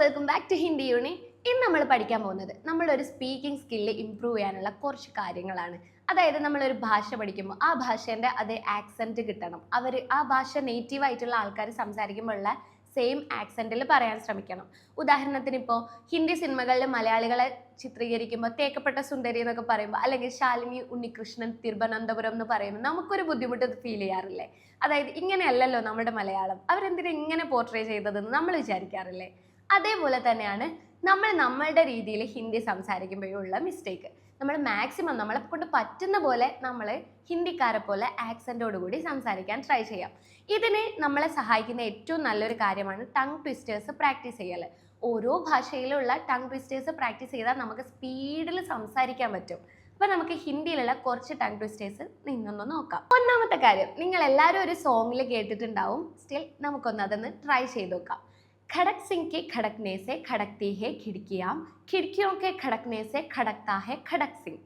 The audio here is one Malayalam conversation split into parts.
Welcome back to Hindi uni ഇന്ന് നമ്മൾ പഠിക്കാൻ പോകുന്നത് നമ്മളൊരു സ്പീക്കിംഗ് സ്കില്ല് ഇമ്പ്രൂവ് ചെയ്യാനുള്ള കുറച്ച് കാര്യങ്ങളാണ്. അതായത് നമ്മളൊരു ഭാഷ പഠിക്കുമ്പോൾ ആ ഭാഷേന്റെ അതേ ആക്സെന്റ് കിട്ടണം. അവർ ആ ഭാഷ നേറ്റീവ് ആയിട്ടുള്ള ആൾക്കാർ സംസാരിക്കുമ്പോഴുള്ള സെയിം ആക്സെന്റിൽ പറയാൻ ശ്രമിക്കണം. ഉദാഹരണത്തിന് ഇപ്പോൾ ഹിന്ദി സിനിമകളിൽ മലയാളികളെ ചിത്രീകരിക്കുമ്പോൾ തേക്കപ്പെട്ട സുന്ദരി എന്നൊക്കെ പറയുമ്പോൾ അല്ലെങ്കിൽ ശാലിനി ഉണ്ണികൃഷ്ണൻ തിരുവനന്തപുരം എന്ന് പറയുമ്പോൾ നമുക്കൊരു ബുദ്ധിമുട്ട് ഫീൽ ചെയ്യാറില്ലേ? അതായത് ഇങ്ങനെയല്ലല്ലോ നമ്മുടെ മലയാളം. അവരെന്തിനാ ഇങ്ങനെ പോർട്രേ ചെയ്തതെന്ന് നമ്മൾ വിചാരിക്കാറില്ലേ? അതേപോലെ തന്നെയാണ് നമ്മൾ നമ്മളുടെ രീതിയിൽ ഹിന്ദി സംസാരിക്കുമ്പോഴുള്ള മിസ്റ്റേക്ക് നമ്മൾ മാക്സിമം നമ്മളെ കൊണ്ട് പറ്റുന്ന പോലെ നമ്മൾ ഹിന്ദിക്കാരെ പോലെ ആക്സെന്റോടുകൂടി സംസാരിക്കാൻ ട്രൈ ചെയ്യാം. ഇതിന് നമ്മളെ സഹായിക്കുന്ന ഏറ്റവും നല്ലൊരു കാര്യമാണ് ടങ് ട്വിസ്റ്റേഴ്സ് പ്രാക്ടീസ് ചെയ്യൽ ഓരോ ഭാഷയിലുള്ള ടങ് ട്വിസ്റ്റേഴ്സ് പ്രാക്ടീസ് ചെയ്താൽ നമുക്ക് സ്പീഡിൽ സംസാരിക്കാൻ പറ്റും. അപ്പോൾ നമുക്ക് ഹിന്ദിയിലുള്ള കുറച്ച് ടങ് ട്വിസ്റ്റേഴ്സ് നിന്നൊന്ന് നോക്കാം. ഒന്നാമത്തെ കാര്യം നിങ്ങൾ എല്ലാവരും ഒരു സോങ്ങിൽ കേട്ടിട്ടുണ്ടാവും. സ്റ്റിൽ നമുക്കൊന്ന് അതൊന്ന് ട്രൈ ചെയ്ത് നോക്കാം. खड़क सिंह के खड़कने से खड़कती है खिड़कियाँ खिड़कियों के खड़कने से खड़कता है खड़क सिंह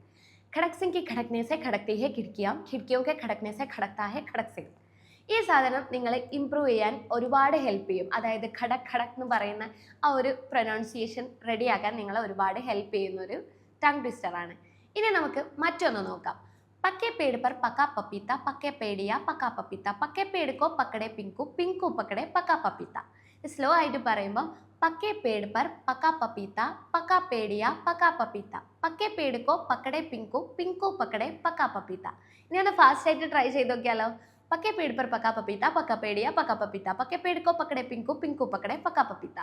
खड़क सिंह की खड़कने से खड़कती है खिड़कियाँ खिड़कियों के खड़कने से खड़कता है खड़क सिंह ഈ സാധനം നിങ്ങളെ ഇമ്പ്രൂവ് ചെയ്യാൻ ഒരുപാട് ഹെൽപ്പ് ചെയ്യും അതായത് ഖടക് ഖടക് എന്ന് പറയുന്ന ആ ഒരു പ്രൊനൗൺസിയേഷൻ റെഡിയാക്കാൻ നിങ്ങളെ ഒരുപാട് ഹെൽപ്പ് ചെയ്യുന്ന ഒരു ടങ് ട്വിസ്റ്ററാണ് ഇനി നമുക്ക് മറ്റൊന്ന് നോക്കാം പക്കേ പേട് പർ പക്ക പപ്പീത്ത പക്കേ പേടിയ പക്ക പപ്പീത്ത പക്കേ പേടുക്കോ പക്കടെ പിങ്കു പിങ്കു പക്കടെ പക്ക പപ്പീത്ത സ്ലോ ആയിട്ട് പറയുമ്പോൾ പക്കേ പേട് പർ പക്ക പപ്പീത്ത പക്ക പേടിയ പക്ക പപ്പീത്ത. പക്കേ പേടുക്കോ പക്കടെ പിങ്കോ പിങ്കോ പക്കടെ പക്ക പപ്പീത്ത. ഇനി ഒന്ന് ഫാസ്റ്റ് ആയിട്ട് ട്രൈ ചെയ്ത് നോക്കിയാലോ? പക്കേ പേട് പർ പക്ക പപ്പീത്ത പക്ക പേടിയ പക്ക പപ്പീത്ത. പക്കേ പേടുക്കോ പക്കടെ പിങ്കോ പിങ്കോ പക്കടെ പക്ക പപ്പീത്ത.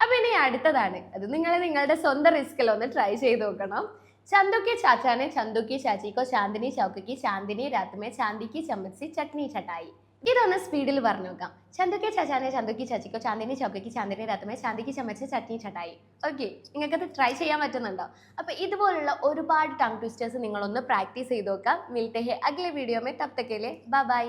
അപ്പൊ ഇനി അടുത്തതാണ്. അത് നിങ്ങൾ നിങ്ങളുടെ സ്വന്തം റിസ്കിൽ ഒന്ന് ട്രൈ ചെയ്ത് നോക്കണം. ചന്തുക്കി ചാച്ചാനെ ചന്തുക്കി ചാച്ചിക്കോ ചാന്ദിനി ചൗക്കിക്ക് ചാന്ദിനി രാത്രിമേ ചാന്തിക്ക് ചമ്മച്ചി ചട്നി ചട്ടായി. ഇതൊന്ന് സ്പീഡിൽ പറഞ്ഞു നോക്കാം. ചന്തുക്കി ചാച്ചാനെ ചന്തുക്കി ചാച്ചിക്കോ ചാന്ദിനി ചൗക്കയ്ക്ക് ചാന്ദിനി രാത്തമേ ചാന്തിക്ക് ചമച്ച ചട്നി ചട്ടായി. ഓക്കെ നിങ്ങൾക്കത് ട്രൈ ചെയ്യാൻ പറ്റുന്നുണ്ടോ? അപ്പൊ ഇതുപോലുള്ള ഒരുപാട് ടങ് ട്വിസ്റ്റേഴ്സ് നിങ്ങളൊന്ന് പ്രാക്ടീസ് ചെയ്ത് നോക്കാം. മിൽത്തെ അഗ്ലെ വീഡിയോ മേ തപ്തക്കേലെ ബൈ